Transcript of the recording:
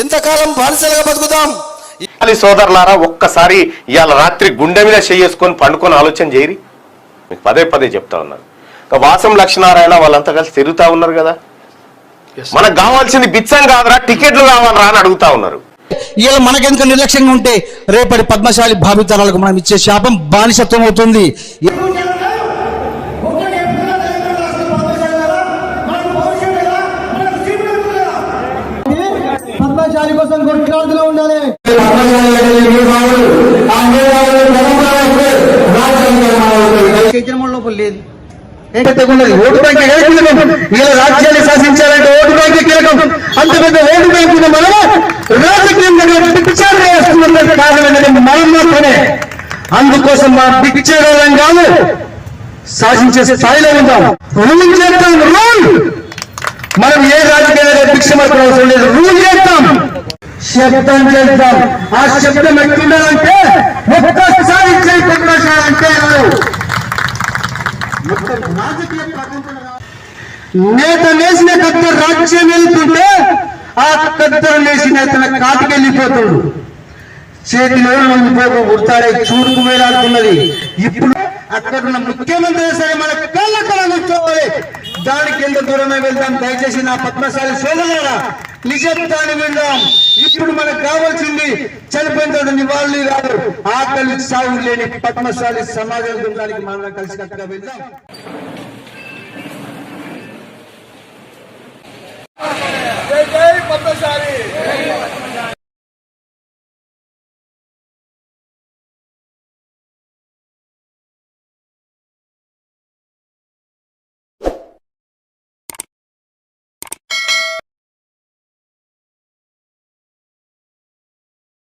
ఎంతకాలం బానిసలుగా బతుకుతాం సోదరులారా ఒక్కసారి ఇవాళ రాత్రి గుండె మీద చేసుకొని పండుకొని ఆలోచన చేయరి. మీకు పదే పదే చెప్తా ఉన్నారు ఇంకా వాసం లక్ష్మీనారాయణ వాళ్ళంతా కలిసి తిరుగుతా ఉన్నారు కదా. మనకు కావాల్సింది బిచ్చం కాదురా టికెట్లు కావాలరా అని అడుగుతా ఉన్నారు. ఇలా మనకెందుకు నిర్లక్ష్యంగా ఉంటే రేపటి పద్మశాలి భావితరాలకు మనం ఇచ్చే శాపం బానిసత్వం అవుతుంది. పద్మశాలి కోసం కొట్లాడుతూ ఉండాలి. లోపల లేదు. ఏంటంటే ఉన్నది ఓటు బ్యాంక్ ఏ కీలకం వీళ్ళ రాజ్యాన్ని శాసించాలంటే ఓటు బ్యాంక్ కీలకం. అంత పెద్ద ఓటు బ్యాంక్ ఉంది మనము రాజకీయంగా పిక్చర్ వేస్తున్నది కారణం మనం మాత్రమే. అందుకోసం మా పిక్చర్ కాదు శాసించే స్థాయిలో ఉందాం రూల్ చేద్దాం రూల్. మనం ఏ రాజకీయాలు భిక్ష మాత్రం అవసరం లేదు రూల్ చేద్దాం శబ్దం చేద్దాం. ఆ శబ్దం ఎట్లుండాలంటే ఒక్కసారి చేయి పద్మశాలంటే ఎవరు నేత నేసిన కత్త రాజ్యం వెళ్తుంటే ఆ కత్తెర నేసిన తన కాటికి వెళ్ళిపోతాడు. చేతిలో పోక గుర్తాడే చూడుకు వేలాడుతున్నది. ఇప్పుడు అక్కడ ఉన్న ముఖ్యమంత్రి సరే మన కళ్ళ కళ కూర్చోవాలి. దానికి ఎంత దూరమే వెళ్దాం? దయచేసి నా పద్మశాలి సోదరులారా దాన్ని విందాం. ఇప్పుడు మనకు కావాల్సింది చనిపోయిన తర్వాత నివాళులు రాదు ఆకలి సాగు లేని పద్మశాలి సమాజం దానికి మనం కలిసికట్టుగా వెళ్దాం. జై జై పద్మశాలి.